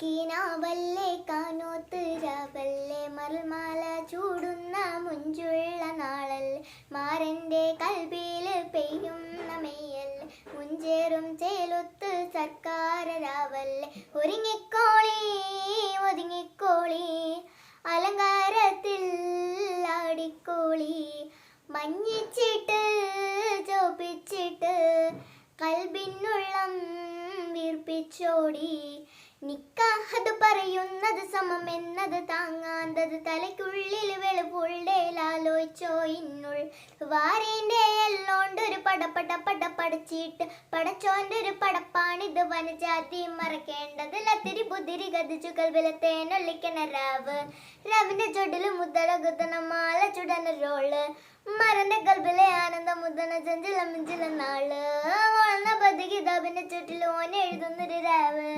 കിനാവല്ലേ കാനോത്തുരാവല്ലേ മൽമാല ചൂടുന്ന മുഞ്ചുള്ള നാളല്ലേ മാരന്റെ കൽവിയിൽ പെയ്യുന്ന മെയ്യൽ മുഞ്ചേറും ചേലൊത്ത് സർക്കാർ രാവല്ലേ ഒരുങ്ങിക്കോളി ഒതുങ്ങിക്കോളി. അലങ്കാരത്തിൽ ആടിക്കോളി. മഞ്ഞിച്ചിട്ട് ചോപ്പിച്ചിട്ട് കൽബിനുള്ളം വീർപ്പിച്ചോടി. നിക്കാഹത് പറയുന്നത് സമം എന്നത് താങ്ങാന്തത് തലയ്ക്കുള്ളിൽ വെളുപുള്ളേലാലോചിച്ചോ ഇന്നുൾ. വാരേന്റെ എല്ലോണ്ടൊരു പടപ്പട പട പടച്ചിട്ട് പടച്ചോന്റെ ഒരു പടപ്പാണിത് വനജാതി മറക്കേണ്ടത്. ലത്തിരി ബുദ്ധിരി ഗതിച്ചുകൾ വിലത്തേനൊള്ളിക്കണ രാവ്. രാവിന്റെ ചുടിൽ മുതല കുത്തണ മാല ചുടന റോൾ മരന്റെ കൽബിലെ ആനന്ദ മുതന ചഞ്ചല മിഞ്ചില നാൾ. വളർന്ന പതി ചുറ്റിൽ ഓൻ എഴുതുന്നൊരു രാവ്.